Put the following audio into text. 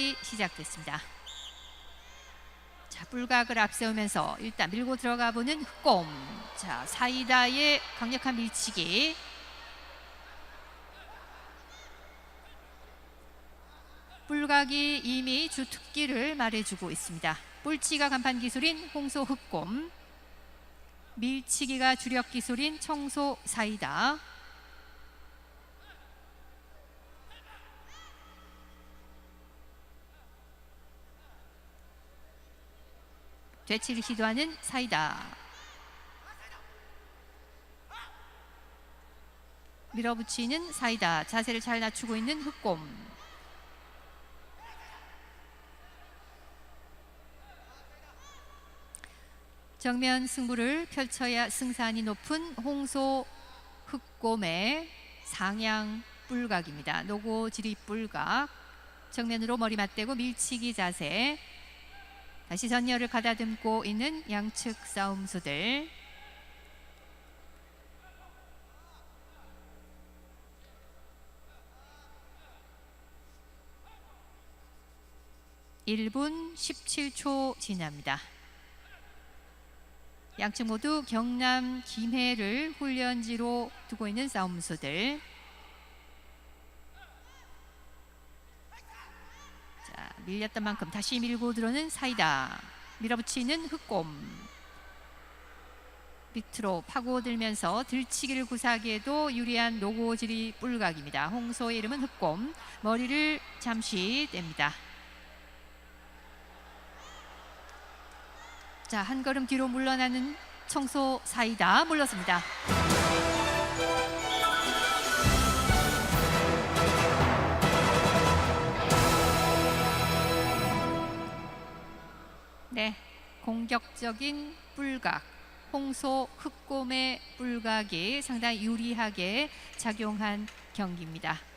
뿔각이 시작됐습니다. 자, 뿔각을 앞세우면서 일단 밀고 들어가 보는 흑곰. 자, 사이다의 강력한 밀치기. 뿔각이 이미 주 특기를 말해주고 있습니다. 뿔치가 간판 기술인 홍소 흑곰, 밀치기가 주력 기술인 청소 사이다. 되치를 시도하는 사이다. 밀어붙이는 사이다. 자세를 잘 낮추고 있는 흑곰. 정면 승부를 펼쳐야 승산이 높은 홍소 흑곰의 상향 뿔각입니다. 노고 지리 뿔각. 정면으로 머리 맞대고 밀치기 자세. 다시 전열을 가다듬고 있는 양측 싸움수들. 일분 17초 지납니다. 양측 모두 경남 김해를 훈련지로 두고 있는 싸움수들. 자, 밀렸던 만큼 다시 밀고 들어오는 사이다. 밀어붙이는 흑곰. 밑으로 파고들면서 들치기를 구사하기에도 유리한 노고지리 뿔각입니다. 홍소의 이름은 흑곰. 머리를 잠시 뗍니다. 자, 한 걸음 뒤로 물러나는 청소 사이다. 물렀습니다. 네, 공격적인 뿔각, 홍소 흑곰의 뿔각이 상당히 유리하게 작용한 경기입니다.